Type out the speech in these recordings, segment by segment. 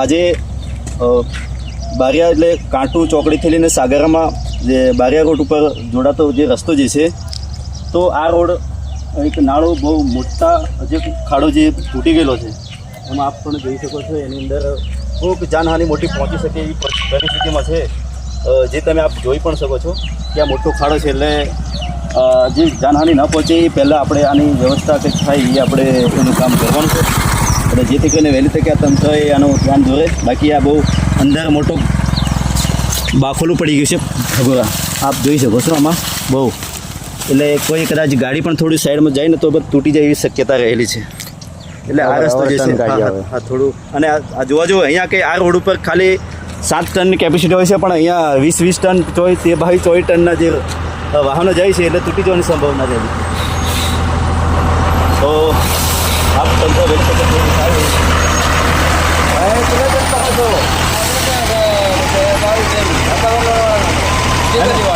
આજે બારિયા એટલે કાંટુ ચોકડીથી લઈને સાગરામાં જે બારિયા રોડ ઉપર જોડાતો જે રસ્તો જે છે, તો આ રોડ એક નાળો બહુ મોટા જે ખાડો જે તૂટી ગયેલો છે. એમાં આપ પણ જોઈ શકો છો, એની અંદર ખૂબ જાનહાનિ મોટી પહોંચી શકે એવી પરિસ્થિતિમાં છે. જે તમે આપ જોઈ પણ શકો છો આ મોટો ખાડો છે એટલે જે જાનહાનિ ન પહોંચે એ પહેલાં આપણે આની વ્યવસ્થા કંઈક થાય એ આપણે એનું કામ કરવાનું છે. એટલે જેથી કરીને વહેલી તકે આ એ આનું ધ્યાન દોરે. બાકી આ બહુ અંદર મોટો બાખોલું પડી ગયું છે. ભગોરા આપ જોઈ શકો છો આમાં. બહુ. એટલે કોઈ કદાચ ગાડી પણ થોડી સાઈડમાં જાય ને તો બધું તૂટી જાય એવી શક્યતા રહેલી છે. એટલે આ રસ્તો જે છે હા, થોડું. અને આ જોવા જુઓ અહીંયા કે આ રોડ ઉપર ખાલી સાત ટનની કેપેસિટી હોય છે પણ અહીંયા વીસ વીસ ટન ચોય તે ભાઈ ચોવીસ ટનના જે વાહનો જાય છે એટલે તૂટી જવાની સંભાવના રહેલી તો આપ તંત્ર વ્યક્ત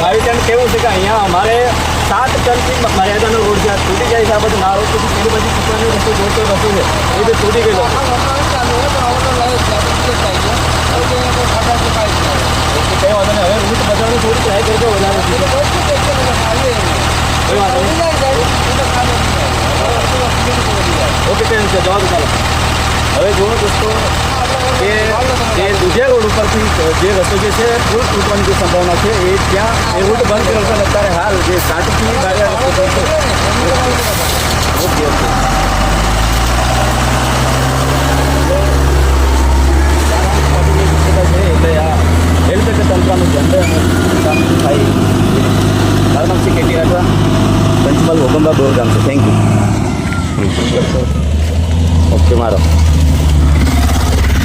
સારું કેવું છે કે અહીંયા અમારે સાત ટનથી મર્યાદાનો રોડ છે. તૂટી જાય છે આ બધું. ના રોડ પછી પેલી બાજુ ચૂકવાનો રસ્તો જોડતો વસ્તુ છે. એ બી તૂટી ગયેલો. ઓકે કંઈ નથી જવા દો ચાલો હવે જુઓ દોસ્તો કે જે દુધિયા રોડ ઉપરથી જે રસ્તો જે છે રોડ તૂટવાની જે સંભાવના છે એ ત્યાં એ રૂટ બંધ કર્યો છે અને અત્યારે હાલ જે સાતથી બારિયા રસ્તો છે ઓકે ઓકે એટલે આ હેલ્થ કે તંત્રનું ધ્યાન રહે અને કામ થાય મારું નામ છે કેટી રાઠવા પંચમહાલ ઓગંબા બોર ગામ છે થેન્ક યુ obtemaron